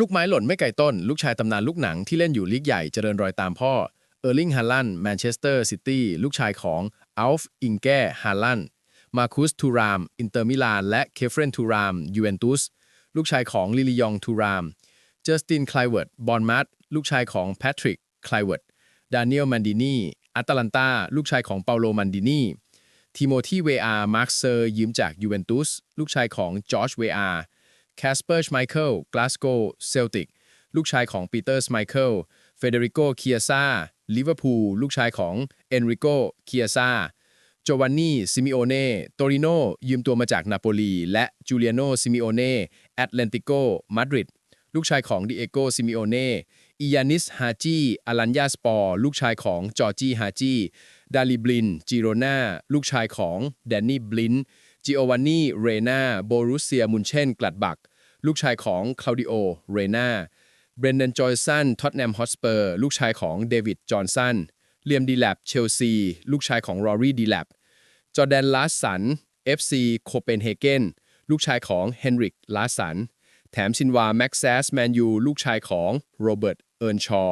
ลูกไม้หล่นไม่ไกลต้น ลูกชายตำนานลูกหนังที่เล่นอยู่ลีกใหญ่เจริญรอยตามพ่อเออร์ลิงฮาลันแมนเชสเตอร์ซิตี้ลูกชายของอัลฟ์อิงแกฮาลันมาคุสทูรามอินเตอร์มิลานและเคฟเรนทูรามยูเวนตุสลูกชายของลิลิยองทูรามเจสตินคลายเวิร์ดบอนมัตลูกชายของแพทริกคลายเวิร์ดดานิเอลมันดินีอัตแลนตาลูกชายของเปาโลมันดินีทิโมธีเวอาร์มาร์คเซอร์ยืมจากยูเวนตุสลูกชายของจอร์จเวอาร์ แคสเปอร์ชไมเคิลกลาสโกเซลติกลูกชายของปีเตอร์สไมเคิลเฟเดริโกเคียซาลิเวอร์พูลลูกชายของเอนริโกเคียซาโจวานนี่ซิมิโอเน่โตริโนยืมตัวมาจากนาโปลี และจูเลียโนซิมิโอเน่แอตเลนติโกมาดริดลูกชายของดิเอโกซิมิโอเน่อียานิสฮาจีอารันยาสปอร์ ลูกชายของจอร์จีฮาจี ดาลิบลิน จิโรนาลูกชายของแดนนี่บลินจิโอวานนี่ เรนาโบรุเซียมุนเช่น กลัดบัก ลูกชายของคลาวดิโอ เรนาเบรนเดนจอยสัน ท็อตแนมฮอสเปอร์ ลูกชายของเดวิด จอห์นสัน เลียม ดีแลบ เชลซี ลูกชายของรอรี่ ดีแลบ จอร์แดน ลาสัน FC โคเปนเฮเกน ลูกชายของเฮนริก ลาสัน แถมชินวา แม็กซสแมนยู ลูกชายของโรเบิร์ต เอิร์นชอ